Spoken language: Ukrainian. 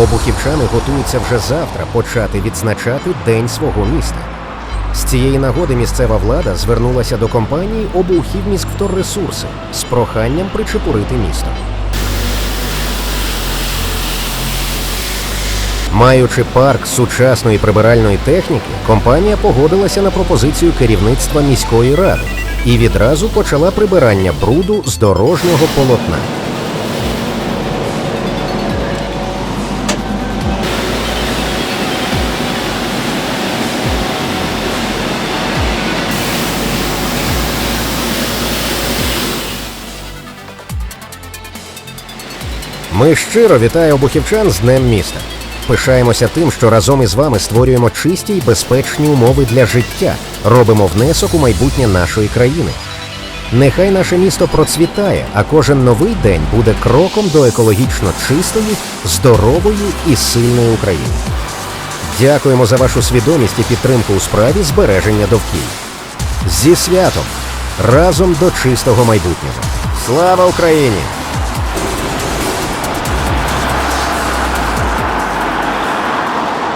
Обухівчани готуються вже завтра почати відзначати День свого міста. З цієї нагоди місцева влада звернулася до компанії «Обухівміськвторресурси» з проханням причепурити місто. Маючи парк сучасної прибиральної техніки, компанія погодилася на пропозицію керівництва міської ради і відразу почала прибирання бруду з дорожнього полотна. Ми щиро вітаємо бухівчан з Днем міста. Пишаємося тим, що разом із вами створюємо чисті й безпечні умови для життя, робимо внесок у майбутнє нашої країни. Нехай наше місто процвітає, а кожен новий день буде кроком до екологічно чистої, здорової і сильної України. Дякуємо за вашу свідомість і підтримку у справі збереження довкілля. Зі святом! Разом до чистого майбутнього! Слава Україні!